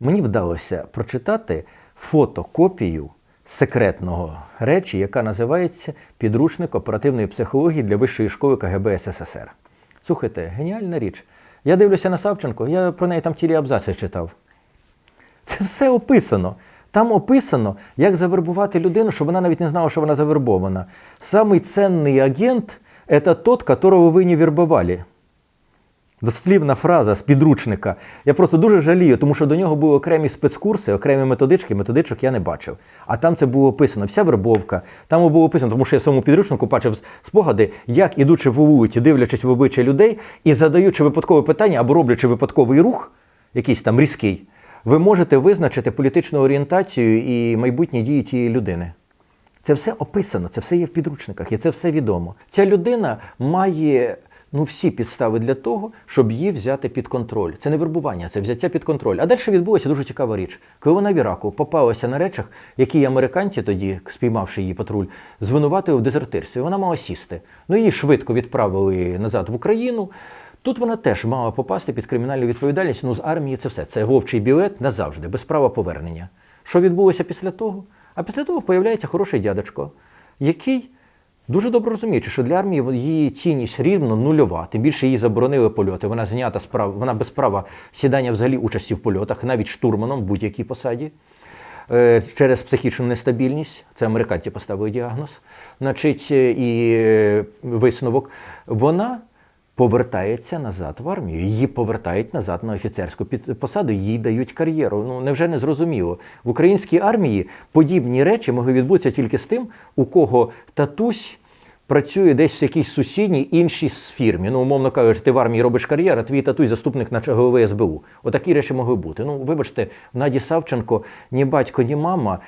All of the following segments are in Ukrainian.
Мені вдалося прочитати фотокопію секретного речі, яка називається Підручник оперативної психології для Вищої школи КГБ СССР. Слухайте, геніальна річ. Я дивлюся на Савченко, я про неї там цілі абзаци читав. Це все описано. Там описано, як завербувати людину, щоб вона навіть не знала, що вона завербована. Самий ценний агент це тот, которого ви не вербували. Дослівна фраза з підручника. Я просто дуже жалію, тому що до нього були окремі спецкурси, окремі методички, методичок я не бачив. А там це було описано, вся вербовка. Там було описано, тому що я в самому підручнику бачив спогади, як ідучи по вулиці, дивлячись в обличчя людей і задаючи випадкове питання або роблячи випадковий рух, якийсь там різкий, ви можете визначити політичну орієнтацію і майбутні дії цієї людини. Це все описано, це все є в підручниках, і це все відомо. Ця людина має ну, всі підстави для того, щоб її взяти під контроль. Це не вербування, це взяття під контроль. А далі відбулася дуже цікава річ. Коли вона в Іраку попалася на речах, які американці тоді, спіймавши її патруль, звинуватили в дезертирстві. Вона мала сісти. Ну її швидко відправили назад в Україну. Тут вона теж мала попасти під кримінальну відповідальність. Ну, з армії це все. Це вовчий білет назавжди, без права повернення. Що відбулося після того? А після того появляється хороший дядечко, який дуже добре розуміючи, що для армії її цінність рівно нульова. Тим більше їй заборонили польоти. Вона знята справ, вона без права сідання взагалі участі в польотах, навіть штурманом, в будь-якій посаді. Е, Через психічну нестабільність, це американці поставили діагноз, значить, е, і е, висновок, вона повертається назад в армію. Її повертають назад на офіцерську посаду, їй дають кар'єру. Ну невже не зрозуміло? В українській армії подібні речі могли відбутися тільки з тим, у кого татусь. Працює десь в якійсь сусідній іншій фірмі. Ну, умовно кажучи, ти в армії робиш кар'єру, а твій татусь заступник на голови СБУ. Отакі речі могли бути. Ну, вибачте, Наді Савченко ні батько, ні мама,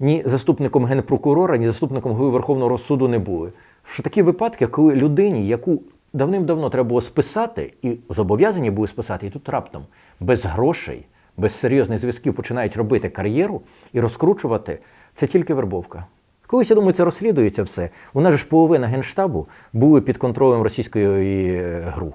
ні заступником генпрокурора, ні заступником голови Верховного суду не були. Що такі випадки, коли людині, яку давним-давно треба було списати, і зобов'язані були списати, і тут раптом без грошей, без серйозних зв'язків починають робити кар'єру і розкручувати, це тільки вербовка. Колись, я думаю, це розслідується все. У нас ж половина генштабу були під контролем російської е, ГРУ.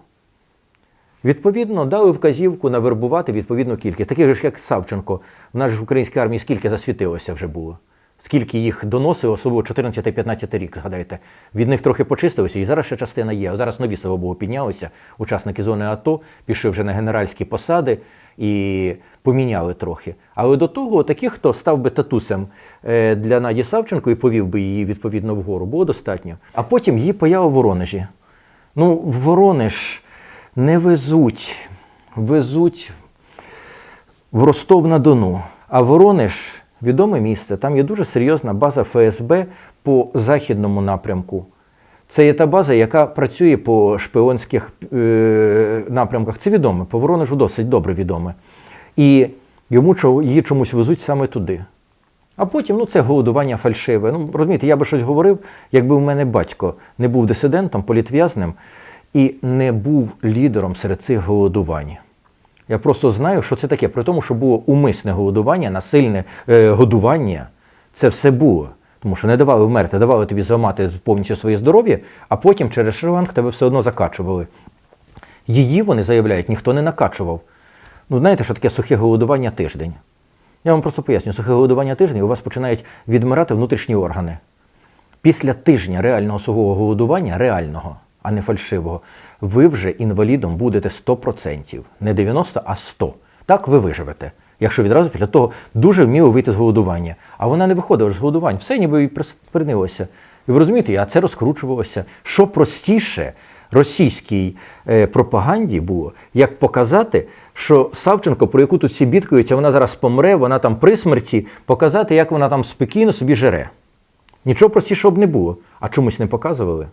Відповідно, дали вказівку навербувати відповідну кількість. Таких ж, як Савченко, в нас ж в українській армії скільки засвітилося вже було. Скільки їх доносили, особливо 14-15 рік, згадайте. Від них трохи почистилося, і зараз ще частина є. Зараз нові слава Богу піднялися. Учасники зони АТО пішли вже на генеральські посади і поміняли трохи. Але до того, таких, хто став би татусем е, для Наді Савченко і повів би її відповідно вгору, було достатньо. А потім її поява в Воронежі. Ну, в Воронеж не везуть, везуть в Ростов-на-Дону. А Воронеж відоме місце. Там є дуже серйозна база ФСБ по західному напрямку. Це є та база, яка працює по шпіонських е, напрямках. Це відоме, по Воронежу досить добре відоме. І йому її чомусь везуть саме туди. А потім ну, це голодування фальшиве. Ну, розумієте, я би щось говорив, якби в мене батько не був дисидентом, політв'язним і не був лідером серед цих голодувань. Я просто знаю, що це таке. При тому, що було умисне голодування, насильне е, годування, це все було. Тому що не давали вмерти, давали тобі зламати повністю своє здоров'я, а потім через шланг тебе все одно закачували. Її, вони заявляють, ніхто не накачував. Ну, знаєте, що таке сухе голодування тиждень? Я вам просто поясню, сухе голодування тиждень у вас починають відмирати внутрішні органи. Після тижня реального сухого голодування, реального, а не фальшивого, ви вже інвалідом будете 100%. Не 90, а 100. Так ви виживете. Якщо відразу після того дуже вміло вийти з голодування. А вона не виходила з голодування, все ніби їй припинилося. І ви розумієте, а це розкручувалося. Що простіше російській е, пропаганді було, як показати, що Савченко, про яку тут всі бідкаються, вона зараз помре, вона там при смерті, показати, як вона там спокійно собі жере. Нічого простішого б не було, а чомусь не показували.